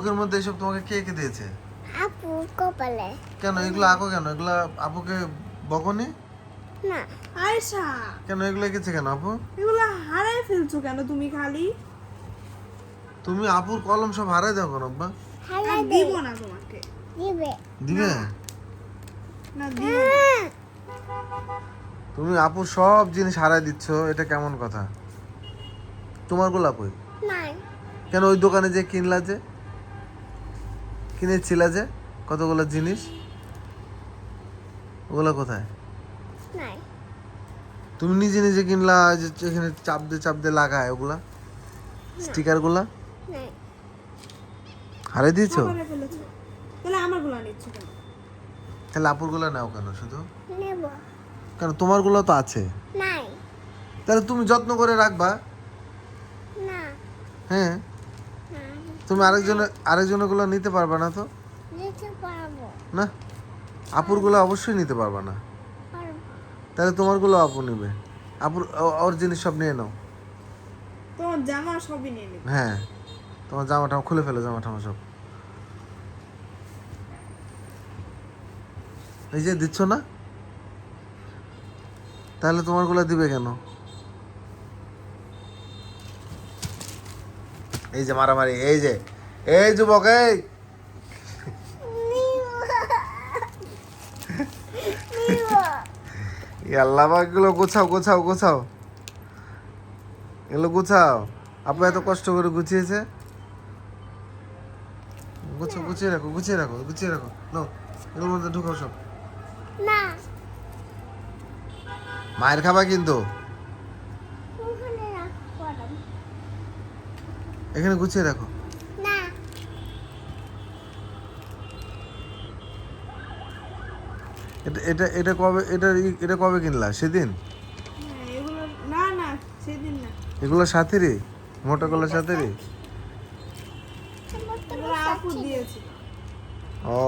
বুকের মধ্যে এসব তোমাকে কে কে দিয়েছে? আপু কপালে। কেন এগুলো আঁকো কেন? এগুলো আপুকে বকনি? না। আয়সা কেন এগুলো এঁকেছে কেন আপু? এগুলো হারাই ফেলছো কেন তুমি খালি? তুমি আপুর কলম সব হারাই দাও কেন আব্বা? দে। দিব না তোমাকে। দিবে। দিবে? না। দিব হ্যাঁ, তুমি আপুর সব জিনিস হারায় দিচ্ছ এটা কেমন কথা? তোমার গোলাপ ওই নাই। কেন ওই দোকানে যে কিনলা যে? কিনেছিলা যে? কতগুলো জিনিস? ওগুলো কোথায়? তুমি নিজে নিজে কিনলা যে এখানে চাপ দিয়ে চাপ দিয়ে লাগায় ওগুলা? স্টিকারগুলা? হারিয়ে দিয়েছ? তাহলে আমারগুলো নিচ্ছ তাহলে আপুরগুলো নাও কেন শুধু? নেব। কেন তোমারগুলো তো আছে। নাই। তাহলে তুমি যত্ন করে রাখবা। না। হ্যাঁ। তুমি আরেকজনের আরেকজনেরগুলো নিতে পারবে না তো? নিতে পারব। না? আপুরগুলো অবশ্যই নিতে পারবে না। পারব। তাহলে তোমারগুলো আপু নেবে। আপুর ওর জিনিস সব নিয়ে নাও। তোমার জামা সবই নিয়ে নেবে। হ্যাঁ। তোমার জামাটা খুলে ফেলো জামা টামা সব। এই যে দিচ্ছ না? তাহলে তোমারগুলো দিবে কেন? এই যে মারামারি এই যে এই যুবক এই। এই আল্লাহ এগুলো গোছাও গোছাও গোছাও। এগুলো গুছাও। আপু এত কষ্ট করে গুছিয়েছে? গুছিয়ে গুছিয়ে রাখো গুছিয়ে রাখো গুছিয়ে রাখো। নাও এগুলোর মধ্যে ঢুকাও সব। না। মায়ের খাবা কিন্তু ওখানে রাখব এখানে গুছিয়ে রাখো। না। এটা এটা এটা কবে এটা এটা কবে কিনলা? সেদিন? হ্যাঁ, এগুলো না না সেদিন না। এগুলো সাথেরই? মোটা কলার দিয়েছিল। ও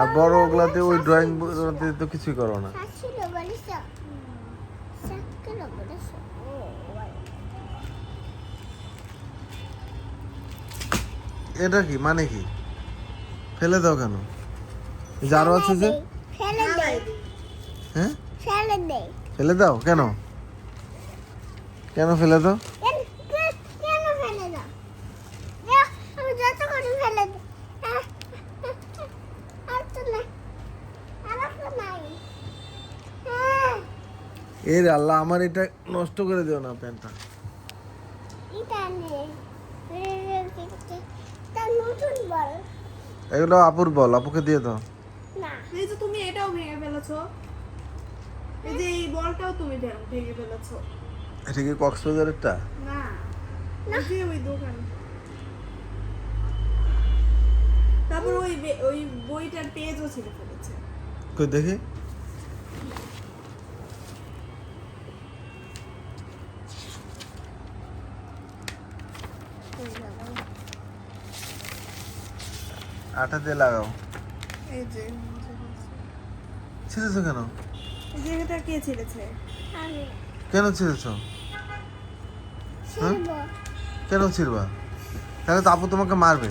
আর বড় ওগুলাতে ওই ড্রয়িং তো কিছুই করো না। এটা কি? মানে কি? ফেলে দাও কেন? এই যে আরও আছে যে? ফেলে দে। হ্যাঁ? ফেলে দে। ফেলে দাও? কেন? কেন ফেলে দাও? কেন? ফেলে আমি যত করে ফেলে নাই। হ্যাঁ। এর আল্লাহ আমার এটা নষ্ট করে দিও না প্যান্টটা। এটা নেই এগুলো আপুর বল আপুকে দিয়ে দাও। না। এই যে তুমি এটাও ভেঙে ফেলেছো। এই যে এই বলটাও তুমি ভেঙে ফেলেছো। এটা কি কক্সবাজারেরটা? না। ওই যে ওই দোকান। তারপর ওই ওই বইটার পেজও ছিঁড়ে ফেলেছে। কই দেখি। আটা দিয়ে লাগাও। এই যে ছিঁড়েছো কেন? এটা কে ছিঁড়েছে? আমি। কেন ছিঁড়েছো? কেন ছিঁড়বা? তাহলে তো আপু তোমাকে মারবে।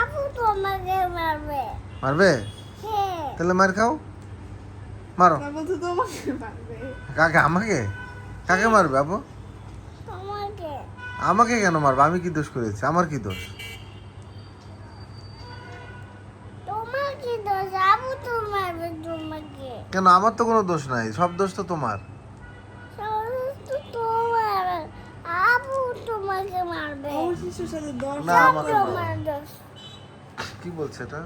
আপু তোমাকে মারবে। মারবে? হ্যাঁ। তাহলে মার খাও। মারো। কাকে আমাকে? কাকে মারবে আপু? আমাকে কেন মারবে? আমি কি দোষ করেছি? আমার কি দোষ তোমার কি দোষ? আবু তোমার তোমাকে। কেন? আমার তো কোনো দোষ নাই। সব দোষ তো তোমার। সব তো তোমার। আপু তোমাকে মারবে। অবশিষ্টের সাথে দশ না, আমাকে তোমার কি বলছে এটা?